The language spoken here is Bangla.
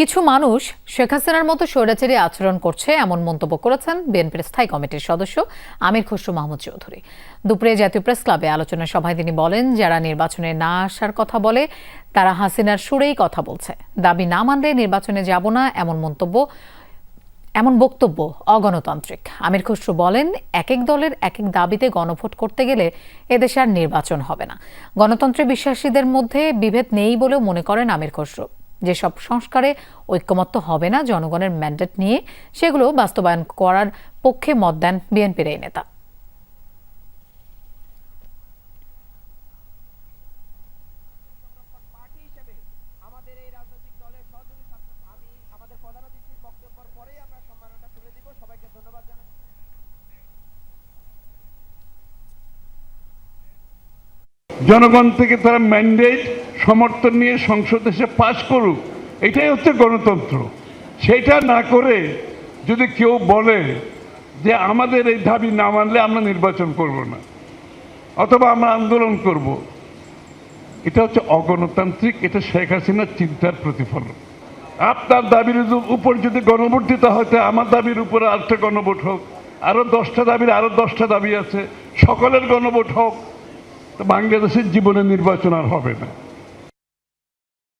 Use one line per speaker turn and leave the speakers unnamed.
কিছু মানুষ শেখ হাসিনার মতো স্বৈরাচারী আচরণ করছে এমন মন্তব্য করেছেন বিএনপির স্থায়ী কমিটির সদস্য আমির খসরু মাহমুদ চৌধুরী দুপুরে জাতীয় প্রেস ক্লাবে আলোচনা সভায় তিনি বলেন যারা নির্বাচনে না আসার কথা বলে তারা হাসিনার সুরেই কথা বলছে দাবি না মানলে নির্বাচনে যাব না এমন মন্তব্য এমন বক্তব্য অগণতান্ত্রিক আমির খসরু বলেন এক এক দলের এক এক দাবিতে গণভোট করতে গেলে এদেশে আর নির্বাচন হবে না গণতন্ত্রে বিশ্বাসীদের মধ্যে বিভেদ নেই বলেও মনে করেন আমির খসরু যেসব সংস্কারে ঐক্যমত্য হবে না জনগণের ম্যান্ডেট নিয়ে সেগুলো বাস্তবায়ন করার পক্ষে মত দেন বিএনপির এই নেতা
জনগণ থেকে তারা ম্যান্ডেট সমর্থন নিয়ে সংসদ এসে পাশ করুক এটাই হচ্ছে গণতন্ত্র সেটা না করে যদি কেউ বলে যে আমাদের এই দাবি না মানলে আমরা নির্বাচন করব না অথবা আমরা আন্দোলন করব। এটা হচ্ছে অগণতান্ত্রিক এটা শেখ হাসিনার চিন্তার প্রতিফলন আপনার দাবির উপর যদি গণভোট দিতে হয় আমার দাবির উপরে আরেকটা গণভোট হোক আরও দশটা দাবির আরও দশটা দাবি আছে সকলের গণভোট হোক তো বাংলাদেশের জীবনে নির্বাচন আর হবে না